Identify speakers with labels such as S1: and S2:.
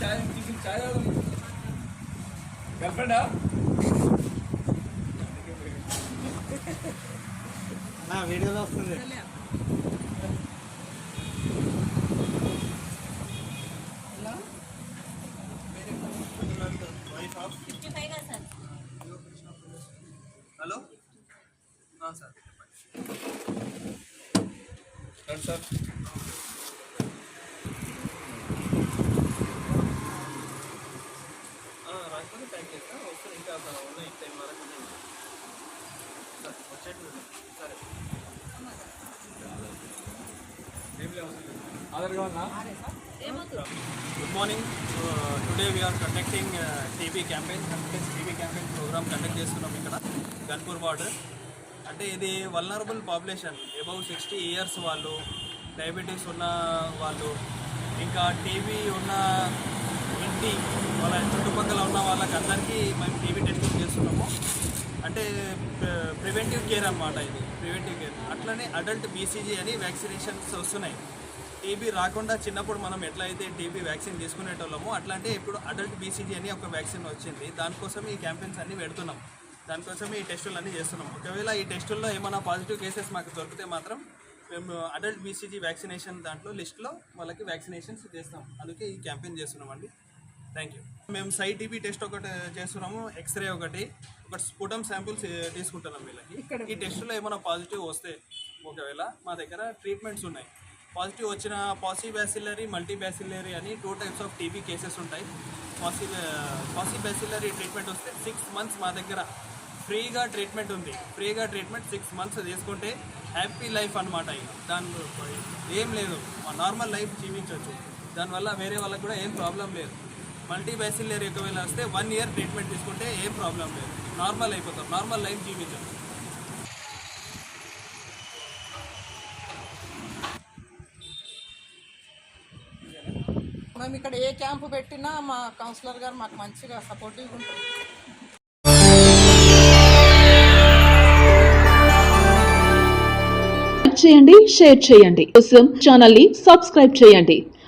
S1: చాయ్ tiffin చాయ్ girl ఫ్రెండా
S2: నా వీడియోలో వస్తుంది.
S3: హలో? సార్.
S1: సార్.
S3: రాకపోతే ప్యాక్ చేస్తా. వస్తే ఇంకా ఉన్నాయి టైం వరకు వచ్చేట్టు సరే good today TV campaign program conduct చేస్తున్నాం ఇక్కడ గన్పూర్ బార్డర్ అంటే ఇది vulnerable population above sixty years వాళ్ళు డయాబెటీస్ ఉన్న వాళ్ళు ఇంకా టీవీ ఉన్న ఇంటి వాళ్ళ చుట్టుపక్కల ఉన్న వాళ్ళకి అందరికీ మేము టీవీ టెస్టింగ్ చేస్తున్నాము. అంటే ప్రివెంటివ్ కేర్ అన్నమాట ఇది. ప్రివెంటివ్ కేర్ అట్లనే అడల్ట్ బీసీజీ అని వ్యాక్సినేషన్స్ వస్తున్నాయి. టీబీ రాకుండా చిన్నప్పుడు మనం ఎట్లా అయితే టీబీ వ్యాక్సిన్ తీసుకునేటోళ్ళము అట్లాంటి ఇప్పుడు అడల్ట్ బీసీజీ అని ఒక వ్యాక్సిన్ వచ్చింది. దానికోసం ఈ క్యాంపెయిన్స్ అన్నీ పెడుతున్నాం. దానికోసం ఈ టెస్టులు అన్నీ చేస్తున్నాం. ఒకవేళ ఈ టెస్టుల్లో ఏమైనా పాజిటివ్ కేసెస్ మాకు దొరికితే మాత్రం మేము అడల్ట్ బీసీజీ వ్యాక్సినేషన్ దాంట్లో లిస్ట్లో వాళ్ళకి వ్యాక్సినేషన్స్ చేస్తాం. అందుకే ఈ క్యాంపెయిన్ చేస్తున్నామండి. థ్యాంక్ యూ మేము సై టీబీ టెస్ట్ ఒకటి చేస్తున్నాము ఎక్స్రే ఒకటి. ఒక స్ఫుటం శాంపుల్స్ తీసుకుంటున్నాం వీళ్ళకి. ఈ టెస్ట్లో ఏమైనా పాజిటివ్ వస్తే ఒకవేళ మా దగ్గర ట్రీట్మెంట్స్ ఉన్నాయి. పాజిటివ్ వచ్చిన పాసి బ్యాసిలరీ మల్టీ బ్యాసిలరీ అని two types of TB cases ఉంటాయి. పాసి పాసి బ్యాసిలరీ ట్రీట్మెంట్ వస్తే సిక్స్ మంత్స్ మా దగ్గర ఫ్రీగా ట్రీట్మెంట్ ఉంది. ఫ్రీగా ట్రీట్మెంట్ సిక్స్ మంత్స్ తీసుకుంటే హ్యాపీ లైఫ్ అనమాట ఇక దాని ఏం లేదు. నార్మల్ లైఫ్ జీవించవచ్చు దానివల్ల వేరే వాళ్ళకి కూడా ఏం ప్రాబ్లం లేదు. మల్టీ బ్యాసిలరీ ఒకవేళ వస్తే వన్ ఇయర్ ట్రీట్మెంట్ తీసుకుంటే ఏం ప్రాబ్లం లేదు. నార్మల్ అయిపోతాం. నార్మల్ లైఫ్ జీవించవచ్చు
S4: మేము ఇక్కడ ఏ క్యాంపు పెట్టినా మా కౌన్సిలర్ గారు మాకు మంచిగా సపోర్టివ్గా ఉంటుంది
S5: లైక్ చేయండి షేర్ చేయండి. కోసం ఛానల్ని సబ్స్క్రైబ్ చేయండి.